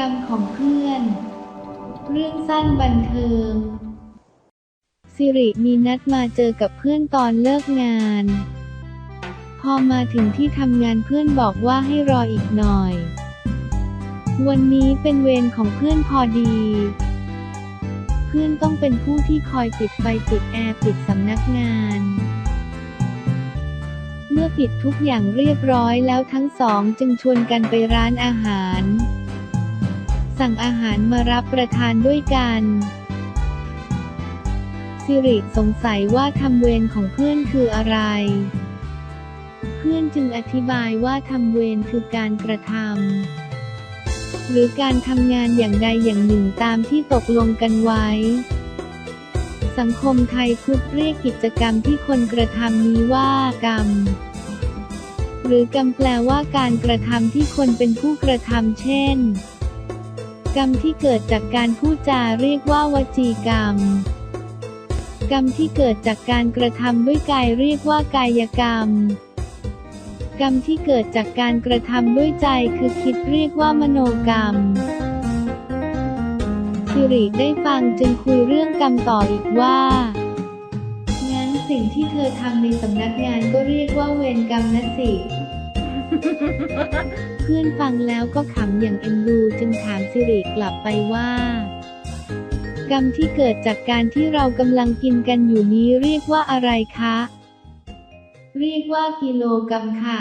รรมของเพื่อน เรื่องสั้นบันเทิง สิริมีนัดมาเจอกับเพื่อนตอนเลิกงาน พอมาถึงที่ทำงานเพื่อนบอกว่าให้รออีกหน่อย วันนี้เป็นเวรของเพื่อนพอดี เพื่อนต้องเป็นผู้ที่คอยปิดไฟปิดแอร์ปิดสำนักงานเมื่อปิดทุกอย่างเรียบร้อยแล้วทั้งสองจึงชวนกันไปร้านอาหาร สั่งอาหารมารับประทานด้วยกันสิริสงสัยว่าทำเวรของเพื่อนคืออะไร เพื่อนจึงอธิบายว่าทำเวรคือการกระทำหรือการทำงานอย่างใดอย่างหนึ่งตามที่ตกลงกันไว้ สังคมไทยพุทธเรียกกิจกรรมที่คนกระทำนี้ว่ากรรม หรือกรรมแปลว่าการกระทำที่คนเป็นผู้กระทำเช่น กรรมที่เกิดจากการพูดจาเรียกว่าวจีกรรม กรรมที่เกิดจากการกระทำด้วยกายเรียกว่ากายกรรม กรรมที่เกิดจากการกระทำด้วยใจคือคิดเรียกว่ามโนกรรมสิริได้ฟังจึงคุยเรื่องกรรมต่ออีกว่า งั้นสิ่งที่เธอทำในสำนักงานก็เรียกว่าเวรกรรมนะสิ เพื่อนฟังแล้วก็ขำอย่างเอ็นดูจึงถามสิริกลับไปว่า กรรมที่เกิดจากการที่เรากำลังกินกันอยู่นี้เรียกว่าอะไรคะ เรียกว่ากิโลกรรมค่ะ